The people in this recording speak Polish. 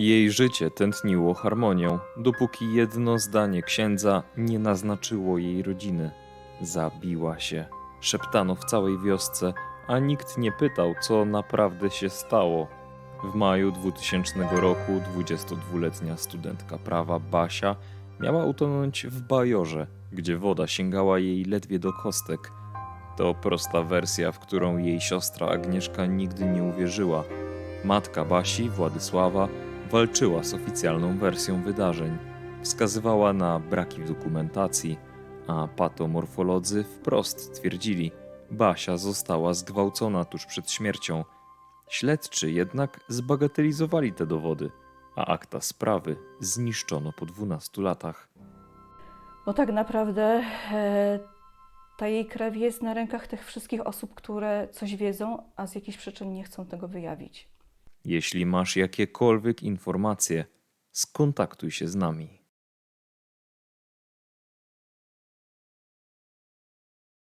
Jej życie tętniło harmonią, dopóki jedno zdanie księdza nie naznaczyło jej rodziny. Zabiła się. Szeptano w całej wiosce, a nikt nie pytał, co naprawdę się stało. W maju 2000 roku 22-letnia studentka prawa Basia miała utonąć w bajorze, gdzie woda sięgała jej ledwie do kostek. To prosta wersja, w którą jej siostra Agnieszka nigdy nie uwierzyła. Matka Basi, Władysława, walczyła z oficjalną wersją wydarzeń. Wskazywała na braki w dokumentacji, a patomorfolodzy wprost twierdzili, Basia została zgwałcona tuż przed śmiercią. Śledczy jednak zbagatelizowali te dowody, a akta sprawy zniszczono po 12 latach. No tak naprawdę e, ta jej krew jest na rękach tych wszystkich osób, które coś wiedzą, a z jakichś przyczyn nie chcą tego wyjawić. Jeśli masz jakiekolwiek informacje, skontaktuj się z nami.